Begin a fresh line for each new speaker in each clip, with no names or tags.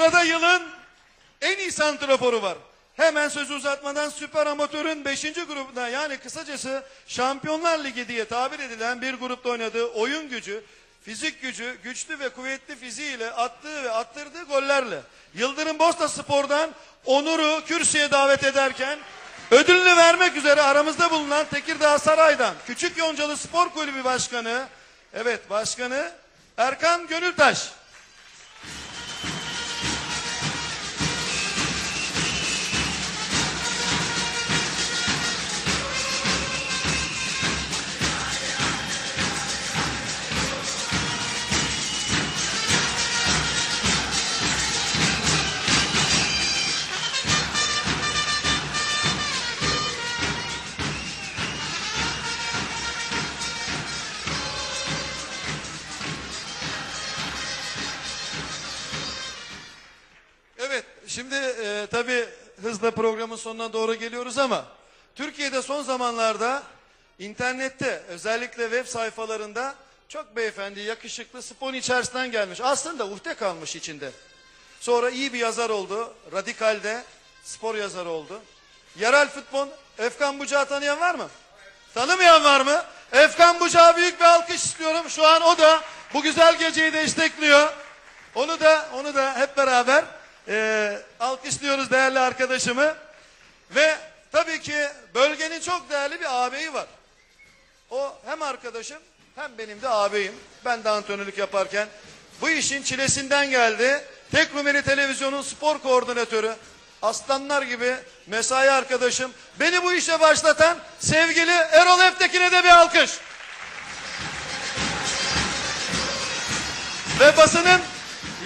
sırada yılın en iyi santraforu var. Hemen sözü uzatmadan süper amatörün 5. grubunda yani kısacası Şampiyonlar Ligi diye tabir edilen bir grupta oynadığı oyun gücü, fizik gücü, güçlü ve kuvvetli fiziğiyle attığı ve attırdığı gollerle Yıldırım Bosta Spor'dan Onur'u kürsüye davet ederken ödülünü vermek üzere aramızda bulunan Tekirdağ Saray'dan Küçük Yoncalı Spor Kulübü Başkanı, evet başkanı Erkan Gönültaş. Sonuna doğru geliyoruz ama Türkiye'de son zamanlarda internette özellikle web sayfalarında çok beyefendi, yakışıklı spor içerisinden gelmiş. Aslında uhde kalmış içinde. Sonra iyi bir yazar oldu. Radikal'de spor yazarı oldu. Yerel futbol, Efkan Bucağı tanıyan var mı? Tanımayan var mı? Efkan Bucağı büyük bir alkış istiyorum. Şu an o da bu güzel geceyi destekliyor. Onu da onu da hep beraber eee alkışlıyoruz değerli arkadaşımı. Ve tabii ki bölgenin çok değerli bir ağabeyi var. O hem arkadaşım hem benim de ağabeyim. Ben de antrenörlük yaparken bu işin çilesinden geldi. Tek Rumeli Televizyon'un spor koordinatörü. Aslanlar gibi mesai arkadaşım. Beni bu işe başlatan sevgili Erol Eftekin'e de bir alkış. Ve basının,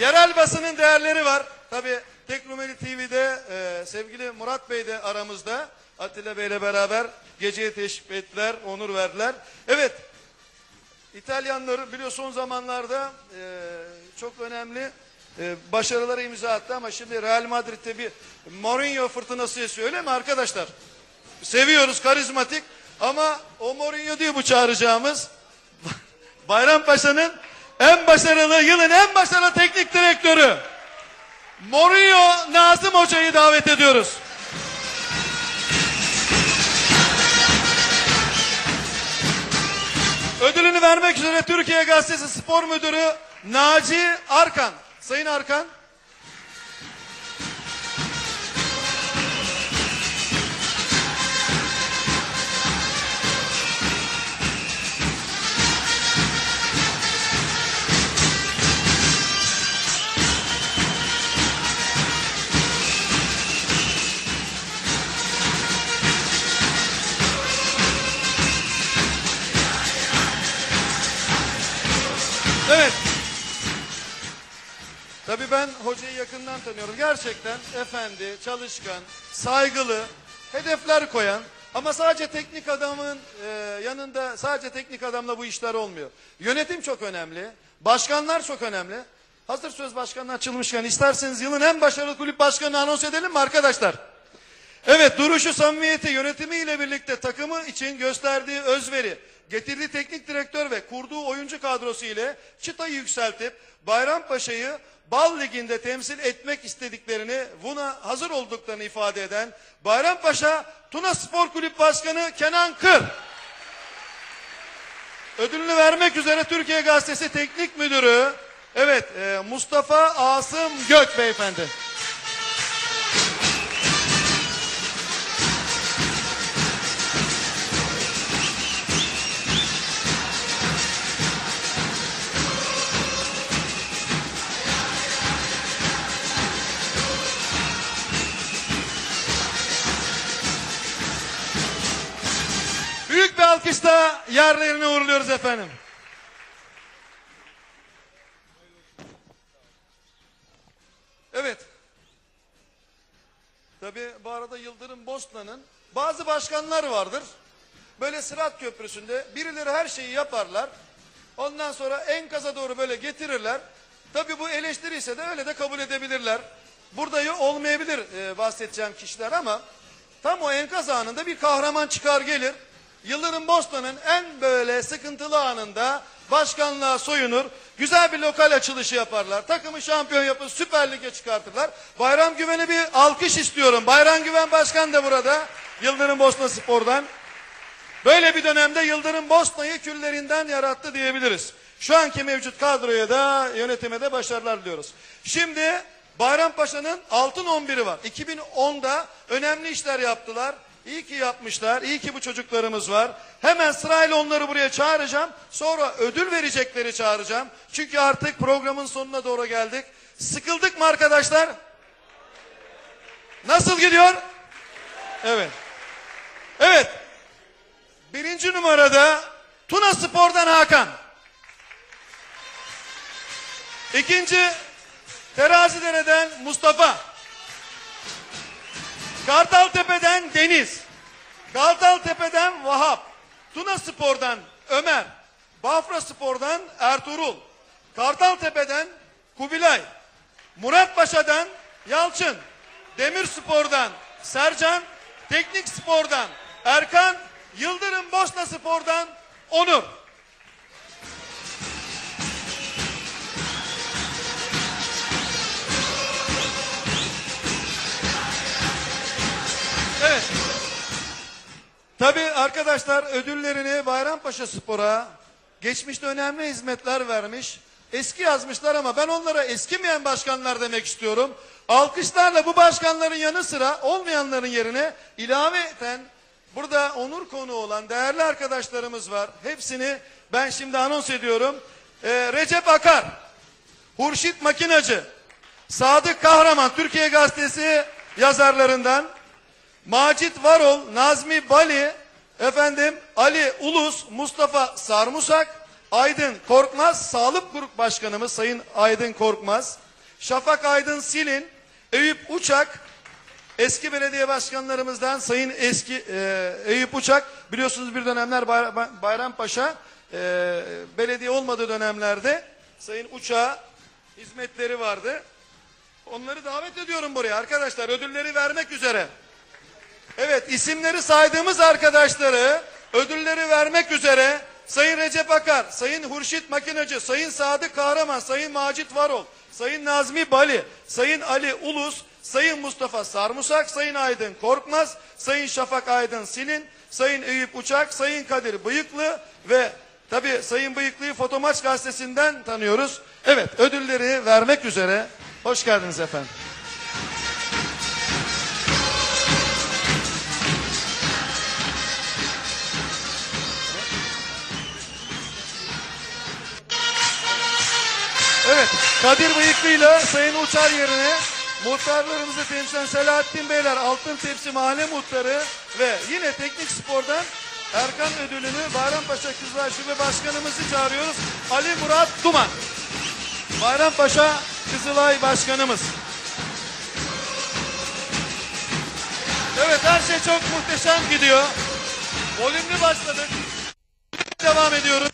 yerel basının değerleri var. Tabi Tek Rumeli TV'de e, sevgili Murat Bey de aramızda. Atilla Bey ile beraber geceye teşrif ettiler, onur verdiler. Evet, İtalyanlar biliyor son zamanlarda e, çok önemli e, başarılara imza attı ama şimdi Real Madrid'de bir Mourinho fırtınası esiyor öyle mi arkadaşlar? Seviyoruz karizmatik ama o Mourinho değil bu çağıracağımız. Bayrampaşa'nın en başarılı yılın en başarılı teknik direktörü Mourinho Nazım Hoca'yı davet ediyoruz. Ödülünü vermek üzere Türkiye Gazetesi Spor Müdürü Naci Arkan. Sayın Arkan. Ben hocayı yakından tanıyorum. Gerçekten efendi, çalışkan, saygılı, hedefler koyan ama sadece teknik adamın e, yanında sadece teknik adamla bu işler olmuyor. Yönetim çok önemli. Başkanlar çok önemli. Hazır söz başkanına açılmışken isterseniz yılın en başarılı kulüp başkanını anons edelim mi arkadaşlar? Evet duruşu samimiyeti yönetimiyle birlikte takımı için gösterdiği özveri, getirdiği teknik direktör ve kurduğu oyuncu kadrosu ile çıtayı yükseltip Bayrampaşa'yı Bal Ligi'nde temsil etmek istediklerini, buna hazır olduklarını ifade eden Bayrampaşa Tuna Spor Kulüp Başkanı Kenan Kır. Ödülünü vermek üzere Türkiye Gazetesi Teknik Müdürü, evet e, Mustafa Asım Gök Beyefendi. Yerlerine uğurluyoruz efendim. Evet. Tabi bu arada Yıldırım Bosna'nın bazı başkanlar vardır. Böyle Sırat Köprüsü'nde birileri her şeyi yaparlar. Ondan sonra enkaza doğru böyle getirirler. Tabi bu eleştiri ise de öyle de kabul edebilirler. Burada olmayabilir e, bahsedeceğim kişiler ama tam o enkaz anında bir kahraman çıkar gelir. Yıldırım Bosna'nın en böyle sıkıntılı anında başkanlığa soyunur. Güzel bir lokal açılışı yaparlar. Takımı şampiyon yapıp Süper Lig'e çıkartırlar. Bayram Güven'e bir alkış istiyorum. Bayram Güven Başkan da burada. Yıldırım Bosna Spor'dan. Böyle bir dönemde Yıldırım Bosna'yı küllerinden yarattı diyebiliriz. Şu anki mevcut kadroya da yönetime de başarılar diliyoruz. Şimdi Bayrampaşa'nın altın 11'i var. 2010'da önemli işler yaptılar. İyi ki yapmışlar. İyi ki bu çocuklarımız var. Hemen sırayla onları buraya çağıracağım. Sonra ödül verecekleri çağıracağım. Çünkü artık programın sonuna doğru geldik. Sıkıldık mı arkadaşlar? Nasıl gidiyor? Evet. Evet. Birinci numarada Tuna Spor'dan Hakan. İkinci Terazidere'den Mustafa. Kartaltepe'den Deniz. Kartaltepe'den Vahap. Tuna Spor'dan Ömer. Bafra Spor'dan Ertuğrul. Kartaltepe'den Kubilay. Muratpaşa'dan Yalçın. Demir Spor'dan Sercan. Teknik Spor'dan Erkan. Yıldırım Bosna Spor'dan Onur. Tabii arkadaşlar ödüllerini Bayrampaşa Spor'a geçmişte önemli hizmetler vermiş. Eski yazmışlar ama ben onlara eskimeyen başkanlar demek istiyorum. Alkışlarla bu başkanların yanı sıra olmayanların yerine ilaveten burada onur konu olan değerli arkadaşlarımız var. Hepsini ben şimdi anons ediyorum. Ee, Recep Akar, Hurşit Makinacı, Sadık Kahraman Türkiye Gazetesi yazarlarından Macit Varol, Nazmi Bali, efendim Ali Ulus, Mustafa Sarmusak, Aydın Korkmaz, Sağlık Grup Başkanımız Sayın Aydın Korkmaz, Şafak Aydın Silin, Eyüp Uçak, eski belediye başkanlarımızdan Sayın eski e, Eyüp Uçak, biliyorsunuz bir dönemler Bayra- Bayrampaşa e, belediye olmadığı dönemlerde Sayın Uçak'a hizmetleri vardı. Onları davet ediyorum buraya arkadaşlar ödülleri vermek üzere. Evet isimleri saydığımız arkadaşları ödülleri vermek üzere Sayın Recep Akar, Sayın Hurşit Makinacı, Sayın Sadık Kahraman, Sayın Macit Varol, Sayın Nazmi Bali, Sayın Ali Ulus, Sayın Mustafa Sarmusak, Sayın Aydın Korkmaz, Sayın Şafak Aydın Silin, Sayın Eyüp Uçak, Sayın Kadir Bıyıklı ve tabi Sayın Bıyıklı'yı Fotomaç gazetesinden tanıyoruz. Evet ödülleri vermek üzere. Hoş geldiniz efendim. Evet, Kadir Bıyıklı ile Sayın Uçar yerine muhtarlarımızı temsilen Selahattin Beyler, Altın Tepsi Mahalle Muhtarı ve yine Teknik Spor'dan Erkan ödülünü Bayrampaşa Kızlar Şube Başkanımızı çağırıyoruz. Ali Murat Duman. Bayrampaşa Kızılay Başkanımız. Evet her şey çok muhteşem gidiyor. Volümlü başladık. Devam ediyoruz.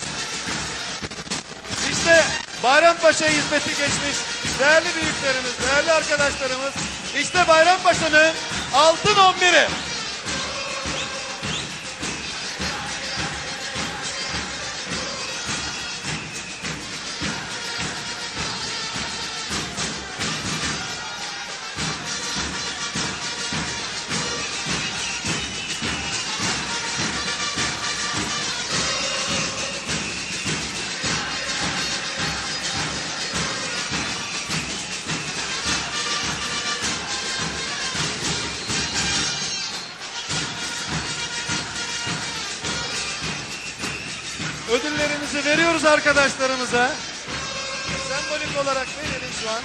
İşte Bayrampaşa hizmeti geçmiş değerli büyüklerimiz, değerli arkadaşlarımız. İşte Bayrampaşa'nın altın 11'i. Veriyoruz arkadaşlarımıza. Sembolik olarak verelim şu an.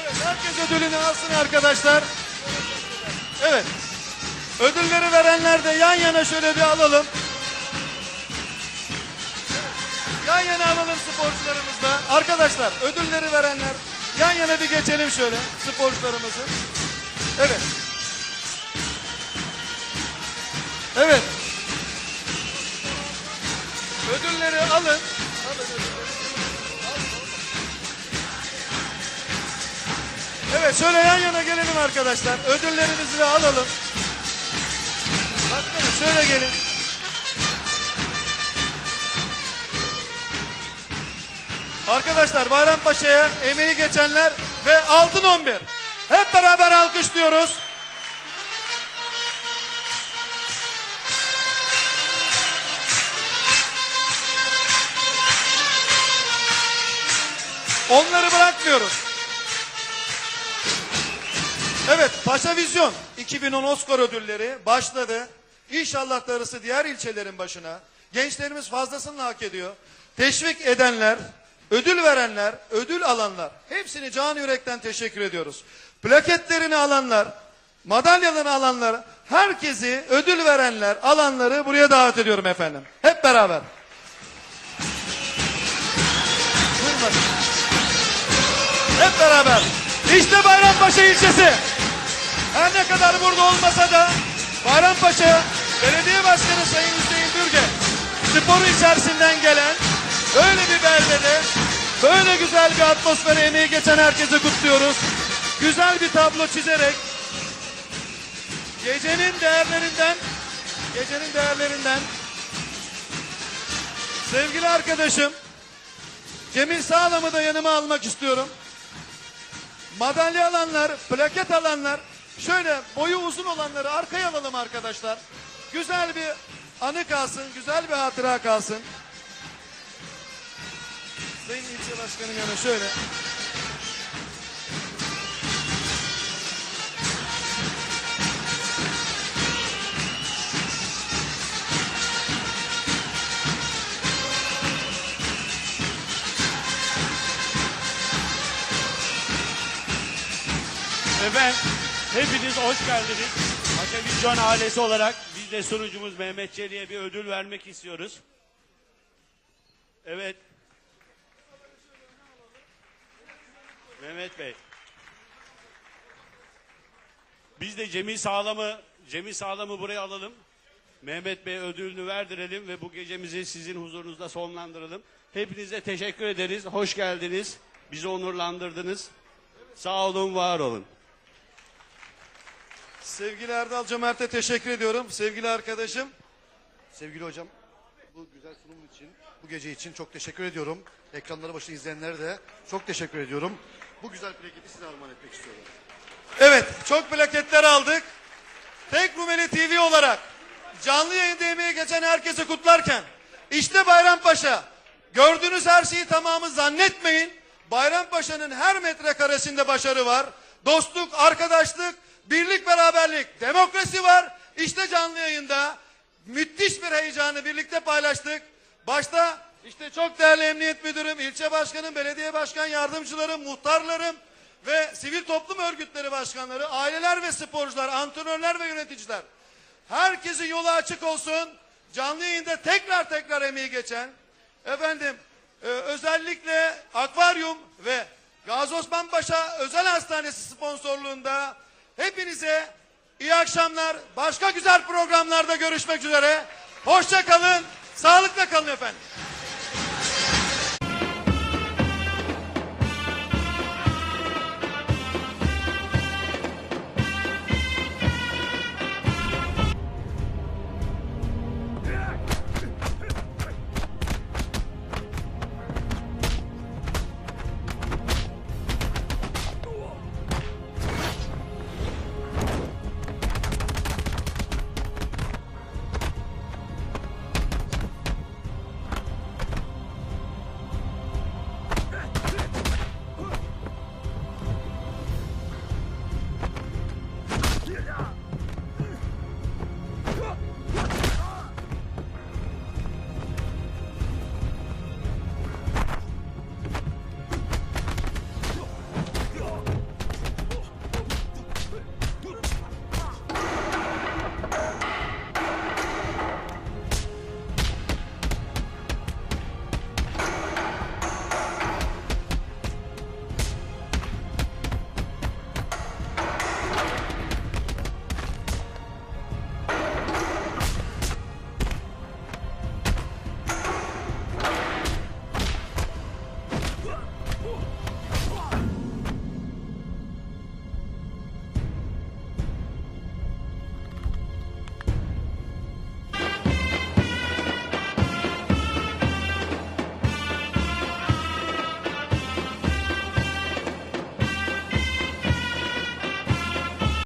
Evet herkes ödülünü alsın arkadaşlar. Evet. Ödülleri verenler de yan yana şöyle bir alalım. Yan yana alalım sporcularımızla. Arkadaşlar ödülleri verenler yan yana bir geçelim şöyle sporcularımızı. Evet. Evet. Ödülleri alın. Evet şöyle yan yana gelelim arkadaşlar. Ödüllerimizi de alalım. Bakın şöyle gelin. Arkadaşlar Bayrampaşa'ya emeği geçenler ve altın 11. Hep beraber alkışlıyoruz. Onları bırakmıyoruz. Evet, Paşa Vizyon 2010 Oscar ödülleri başladı. İnşallah darısı diğer ilçelerin başına. Gençlerimiz fazlasını hak ediyor. Teşvik edenler, ödül verenler, ödül alanlar hepsini can yürekten teşekkür ediyoruz. Plaketlerini alanlar, madalyalarını alanlar, herkesi ödül verenler, alanları buraya davet ediyorum efendim. Hep beraber. Hep beraber. İşte Bayrampaşa ilçesi. Her ne kadar burada olmasa da Bayrampaşa Belediye Başkanı Sayın Hüseyin Bürge spor içerisinden gelen böyle bir beldede böyle güzel bir atmosfere emeği geçen herkese kutluyoruz. Güzel bir tablo çizerek gecenin değerlerinden gecenin değerlerinden sevgili arkadaşım Cemil Sağlam'ı da yanıma almak istiyorum. Madalya alanlar, plaket alanlar, şöyle boyu uzun olanları arkaya alalım arkadaşlar. Güzel bir anı kalsın, güzel bir hatıra kalsın. Sayın ilçe başkanım yanı şöyle.
Efendim hepiniz hoş geldiniz. Vizyon ailesi olarak biz de sunucumuz Mehmet Çelik'e bir ödül vermek istiyoruz. Evet. Mehmet Bey. Biz de Cemil Sağlam'ı Cemil Sağlam'ı buraya alalım. Mehmet Bey ödülünü verdirelim ve bu gecemizi sizin huzurunuzda sonlandıralım. Hepinize teşekkür ederiz. Hoş geldiniz. Bizi onurlandırdınız. Sağ olun, var olun.
Sevgili Erdal Cömert'e teşekkür ediyorum. Sevgili arkadaşım.
Sevgili hocam, bu güzel sunum için, bu gece için çok teşekkür ediyorum. Ekranları başında izleyenlere de çok teşekkür ediyorum. Bu güzel plaketi size armağan etmek istiyorum.
Evet, çok plaketler aldık. Tek Rumeli TV olarak canlı yayında emeği geçen herkese kutlarken işte Bayrampaşa. Gördüğünüz her şeyi tamamı zannetmeyin. Bayrampaşa'nın her metrekaresinde başarı var. Dostluk, arkadaşlık, birlik, beraberlik, demokrasi var. İşte canlı yayında müthiş bir heyecanı birlikte paylaştık. Başta işte çok değerli emniyet müdürüm, ilçe başkanım, belediye başkan yardımcılarım, muhtarlarım ve sivil toplum örgütleri başkanları, aileler ve sporcular, antrenörler ve yöneticiler. Herkesin yolu açık olsun. Canlı yayında tekrar tekrar emeği geçen efendim e, özellikle akvaryum ve Gazi Osman Paşa Özel Hastanesi sponsorluğunda hepinize iyi akşamlar. Başka güzel programlarda görüşmek üzere. Hoşça kalın. Sağlıkla kalın efendim.